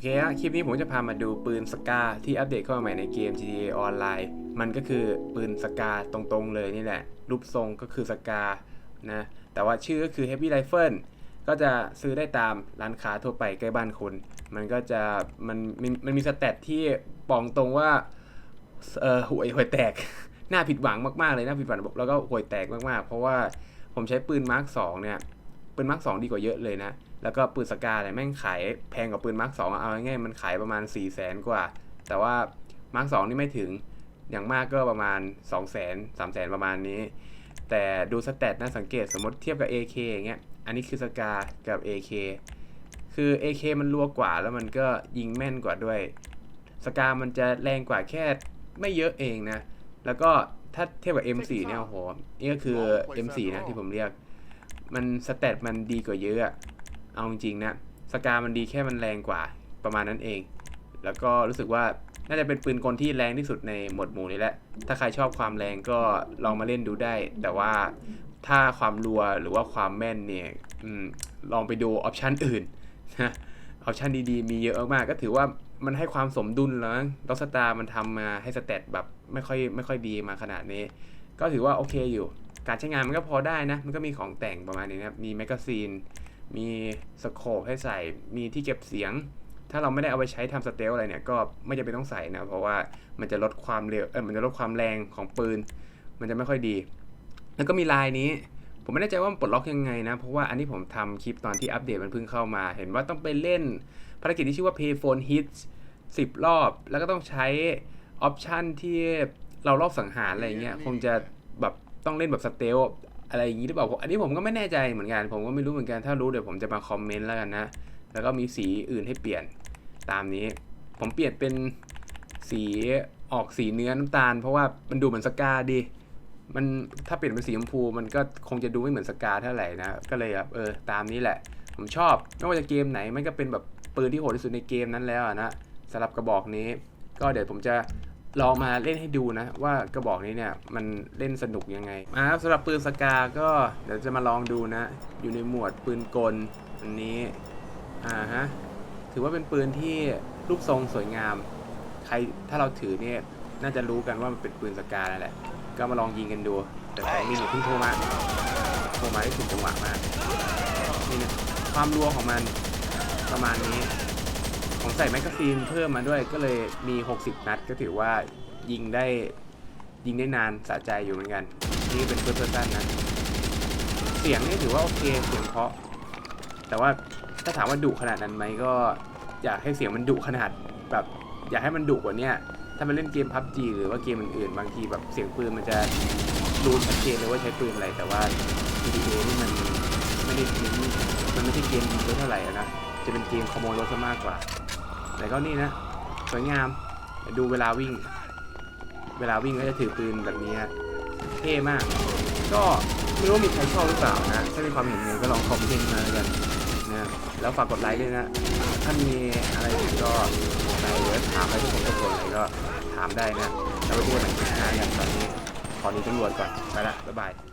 โอเคฮะคลิปนี้ผมจะพามาดูปืนสกาที่อัปเดตเข้ามาใหม่ในเกม GTA Online มันก็คือปืนสกาตรงๆเลยนี่แหละ รูปทรงก็คือสกานะแต่ว่าชื่อก็คือ Heavy Rifle ก็จะซื้อได้ตามร้านค้าทั่วไปใกล้บ้านคุณ มันก็จะมันมันมันมีสเตตที่ปองตรงว่าเออหวยหวยแตก น่าผิดหวังมากๆเลยน่าผิดหวังแล้วก็หวยแตกมากๆ เพราะว่าผมใช้ปืนมาร์คสองเนี่ย ปืนมาร์คสองดีกว่าเยอะเลยนะ แล้วก็ปืนสกาเนี่ยแม่งขายแพงกว่าปืนมาร์คสองเอาง่ายๆมันขายประมาณ4ี่แสนกว่า แต่ว่ามาร์คสองนี่ไม่ถึงอย่างมากก็ประมาณ2องแสนสามแสนประมาณนี้ แต่ดูสเตตนะสังเกตสมมติเทียบกับ AK อย่างเงี้ยอันนี้คือสกากับ AK คือ AK มันรัวกว่าแล้วมันก็ยิงแม่นกว่าด้วย สกามันจะแรงกว่าแค่ไม่เยอะเองนะ แล้วก็ถ้าเทียบกับ M4 เนี่ยโอ้โหนี่ก็คือ M4 นะที่ผมเรียก มันสเตตมันดีกว่าเยอะ เอาจริงๆนะสกามันดีแค่มันแรงกว่าประมาณนั้นเอง แล้วก็รู้สึกว่าน่าจะเป็นปืนกลที่แรงที่สุดในหมวดหมู่นี้แหละ ถ้าใครชอบความแรงก็ลองมาเล่นดูได้ แต่ว่าถ้าความรัวหรือว่าความแม่นเนี่ยอลองไปดูออปชันอื่นนะออปชันดีๆ มีเยอะมากก็ถือว่ามันให้ความสมดุลแล้วด็อกสตาร์มันทำมาให้สเตตแบบไม่ค่อยไม่ค่อยดีมาขนาดนี้ ก็ถือว่าโอเคอยู่ การใช้งานมันก็พอได้นะ มันก็มีของแต่งประมาณนี้นะครับ มีแมกกาซีน มีสโคปให้ใส่ มีที่เก็บเสียง ถ้าเราไม่ได้เอาไปใช้ทำสเตลอะไรเนี่ย ก็ไม่จำเป็นต้องใส่นะ เพราะว่ามันจะลดความเร็ว เออมันจะลดความแรงของปืน มันจะไม่ค่อยดี แล้วก็มีลายนี้ ผมไม่แน่ใจว่ามันปลดล็อกยังไงนะ เพราะว่าอันนี้ผมทำคลิปตอนที่อัปเดตมันเพิ่งเข้ามา เห็นว่าต้องไปเล่นภารกิจที่ชื่อว่า Pay Phone Hits 10 รอบ แล้วก็ต้องใช้ออปชันที่เรารอบสังหารอะไรเงี้ย คงจะแบบ ต้องเล่นแบบสเตลอะไรอย่างนี้หรือเปล่าผมอันนี้ผมก็ไม่แน่ใจเหมือนกัน ผมก็ไม่รู้เหมือนกัน ถ้ารู้เดี๋ยวผมจะมาคอมเมนต์แล้วกันนะ แล้วก็มีสีอื่นให้เปลี่ยนตามนี้ ผมเปลี่ยนเป็นสีออกสีเนื้อน้ำตาล เพราะว่ามันดูเหมือนสกาดี มันถ้าเปลี่ยนเป็นสีชมพูมันก็คงจะดูไม่เหมือนสกาเท่าไหร่นะ ก็เลยแบบเออตามนี้แหละ ผมชอบไม่ว่าจะเกมไหนมันก็เป็นแบบปืนที่โหดที่สุดในเกมนั้นแล้วนะสำหรับกระบอกนี้ ก็เดี๋ยวผมจะ ลองมาเล่นให้ดูนะ ว่ากระบอกนี้เนี่ยมันเล่นสนุกยังไงอ่าสำหรับปืนสกาก็เดี๋ยวจะมาลองดูนะ อยู่ในหมวดปืนกลอันนี้อ่าฮะถือว่าเป็นปืนที่รูปทรงสวยงาม ใครถ้าเราถือเนี่ยน่าจะรู้กันว่ามันเป็นปืนสกาแล้วแหละก็มาลองยิงกันดู แต่ของมินเพิ่งโทรมาโทรมาได้ถูกจังหวะมากนี่นะความรัวของมันประมาณนี้ ผมใส่แมกกาซีนเพิ่มมาด้วยก็เลยมี 60 นัดก็ถือว่ายิงได้ยิงได้นานสะใจอยู่เหมือนกัน นี่เป็นเพื่อนๆนะ เสียงนี่ถือว่าโอเคเสียงเพราะ แต่ว่าถ้าถามว่าดุขนาดนั้นไหมก็อยากให้เสียงมันดุขนาดแบบ อยากให้มันดุกว่าเนี้ยถ้ามันเล่นเกมพับจีหรือว่าเกมอื่นๆ บางทีแบบเสียงปืนมันจะรู้ชัดเจนเลยว่าใช้ปืนอะไร แต่ว่า GTA นี่มันไม่ได้เน้นมันไม่ใช่เกมยิงเท่าไหร่นะ จะเป็นเกมขโมยรถซะมากกว่า แต่ก็นี่นะสวยงามดูเวลาวิ่ง เวลาวิ่งก็จะถือปืนแบบนี้ฮะเท่มาก ก็ไม่รู้มีใครชอบหรือเปล่านะ ถ้ามีความเห็นยังไงก็ลองคอมเมนต์มาแล้วกันนะแล้วฝากกดไลค์ด้วยนะ ถ้ามีอะไรก็ไหนเดี๋ยวถามอะไรทุกคนทุกคนอะไรก็ถามได้นะ แล้วไปดูกันใหม่คลิปหน้าอย่างตอนนี้ขอหนีตำรวจก่อน ไปละ บ๊ายบาย